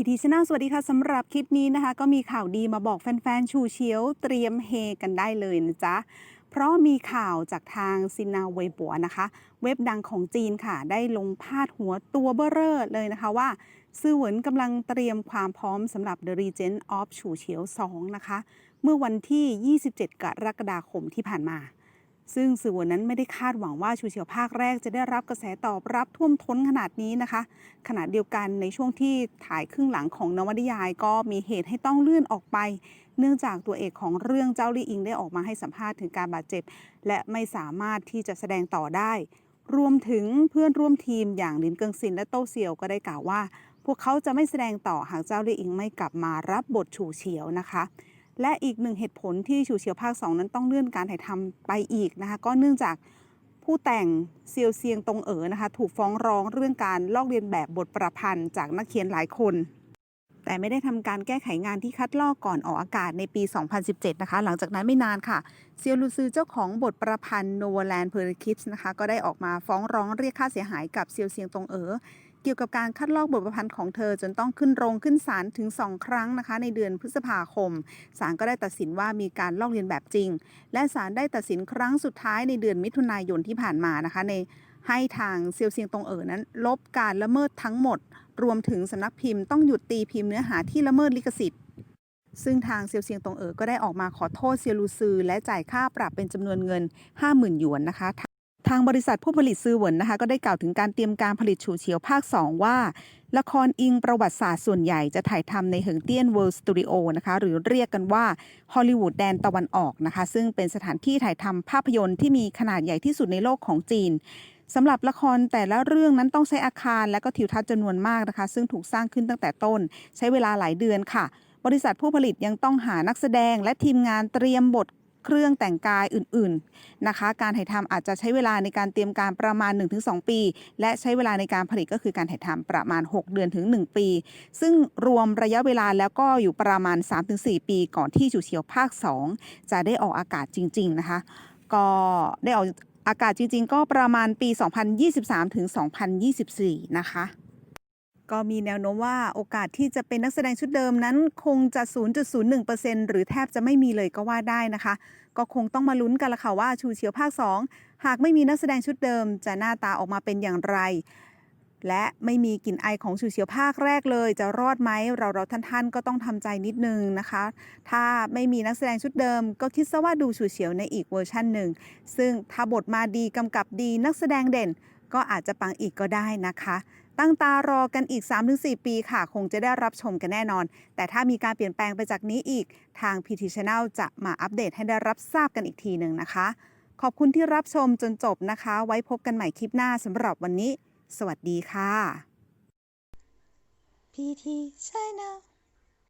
พีทีชแนลสวัสดีค่ะสำหรับคลิปนี้นะคะ ก็มีข่าวดีมาบอกแฟนๆ ชูเฉียวเตรียมเฮกันได้เลยนะจ๊ะ เพราะมีข่าวจากทางซินาเวยปัวนะคะ เว็บดังของจีนค่ะ ได้ลงพาดหัวตัวเบ้อเร่อเลยนะคะว่า ซื่อเหวินกำลังเตรียมความพร้อมสำหรับ The Regent of ชูเฉียว 2 นะคะ เมื่อวันที่ 27 กรกฎาคมที่ผ่านมา ซึ่งสื่อวันนั้นไม่ได้คาดหวังว่าชูเฉียวภาคแรกจะได้รับกระแสตอบรับท่วมท้นขนาดนี้นะคะ ขณะเดียวกันในช่วงที่ถ่ายครึ่งหลังของนวนิยายก็มีเหตุให้ต้องเลื่อนออกไป เนื่องจากตัวเอกของเรื่องเจ้าลี่อิงได้ออกมาให้สัมภาษณ์ถึงการบาดเจ็บ และไม่สามารถที่จะแสดงต่อได้ รวมถึงเพื่อนร่วมทีมอย่างลินเกิงซินและโต้เซียวก็ได้กล่าวว่า พวกเขาจะไม่แสดงต่อหากเจ้าลี่อิงไม่กลับมารับบทฉูเฉียวนะคะ และอีกหนึ่งเหตุผลที่ฉูเฉียวภาค 2 นั้นต้องเลื่อนการถ่ายทำไปอีกนะคะ ก็เนื่องจากผู้แต่งเซียวเซียงตงเอ๋อนะคะ ถูกฟ้องร้องเรื่องการลอกเลียนแบบบทประพันธ์จากนักเขียนหลายคน แต่ไม่ได้ทำการแก้ไขงานที่คัดลอกก่อนออกอากาศในปี 2017 นะคะ หลังจากนั้นไม่นานค่ะ เซียวลูซือเจ้าของบทประพันธ์ Novaland p e r k i d s นะคะ ก็ได้ออกมาฟ้องร้องเรียกค่าเสียหายกับเซียวเซียงตงเอ๋อ เกี่ยวกับการคัดลอกบทประพันธ์ของเธอจนต้องขึ้นโรงขึ้นศาลถึง 2 ครั้งนะคะ ในเดือนพฤษภาคม ศาลก็ได้ตัดสินว่ามีการลอกเลียนแบบจริง และศาลได้ตัดสินครั้งสุดท้ายในเดือนมิถุนายนที่ผ่านมานะคะ ในให้ทางเซียวเซียงตงเอ๋อนั้น ลบการละเมิดทั้งหมด รวมถึงสำนักพิมพ์ต้องหยุดตีพิมพ์เนื้อหาที่ละเมิดลิขสิทธิ์ซึ่งทางเซียวเซียงตงเอ๋อก็ได้ออกมาขอโทษเซียลูซือ และจ่ายค่าปรับเป็นจำนวนเงิน 50,000 หยวนนะคะ ทางบริษัทผู้ผลิตซื้อเหวินนะคะ ก็ได้กล่าวถึงการเตรียมการผลิตฉูเฉียวภาค 2 ว่า ละครอิงประวัติศาสตร์ส่วนใหญ่จะถ่ายทำในเหิงเตี้ยนเวิลด์สตูดิโอนะคะ หรือเรียกกันว่าฮอลลีวูดแดนตะวันออกนะคะ ซึ่งเป็นสถานที่ถ่ายทำภาพยนตร์ที่มีขนาดใหญ่ที่สุดในโลกของจีนสำหรับละครแต่ละเรื่องนั้นต้องใช้อาคารและก็ทิวทัศน์จำนวนมากนะคะ ซึ่งถูกสร้างขึ้นตั้งแต่ต้น ใช้เวลาหลายเดือนค่ะ บริษัทผู้ผลิตยังต้องหานักแสดงและทีมงานเตรียมบท เครื่องแต่งกายอื่นๆนะคะ การถ่ายทำอาจจะใช้เวลาในการเตรียมการประมาณ 1-2 ปี และใช้เวลาในการผลิตก็คือการถ่ายทำประมาณ 6 เดือนถึง 1 ปี ซึ่งรวมระยะเวลาแล้วก็อยู่ประมาณ 3-4 ปีก่อนที่จูเฉียวภาค 2 จะได้ออกอากาศจริง ๆ นะคะ ก็ได้ออกอากาศจริง ๆ ก็ประมาณปี 2023 ถึง 2024 นะคะ ก็มีแนวโน้มว่าโอกาสที่จะเป็นนักแสดงชุดเดิมนั้นคงจะ 0.01%หรือแทบจะไม่มีเลยก็ว่าได้นะคะ ก็คงต้องมาลุ้นกันละค่ะว่าชูเฉียวภาค 2 หากไม่มีนักแสดงชุดเดิม จะหน้าตาออกมาเป็นอย่างไร และไม่มีกลิ่นไอของชูเฉียวภาคแรกเลย จะรอดไหมเราเราท่านๆ ก็ต้องทำใจนิดนึงนะคะ ถ้าไม่มีนักแสดงชุดเดิม ก็คิดซะว่าดูชูเฉียวในอีกเวอร์ชันหนึ่งซึ่งถ้าบทมาดีกำกับดีนักแสดงเด่น ก็อาจจะปังอีกก็ได้นะคะ ตั้งตารอกันอีก 3-4 ปีค่ะ คงจะได้รับชมกันแน่นอน แต่ถ้ามีการเปลี่ยนแปลงไปจากนี้อีก ทาง PT Channel จะมาอัปเดตให้ได้รับทราบกันอีกทีหนึ่งนะคะ ขอบคุณที่รับชมจนจบนะคะ ไว้พบกันใหม่คลิปหน้าสำหรับวันนี้ สวัสดีค่ะ PT China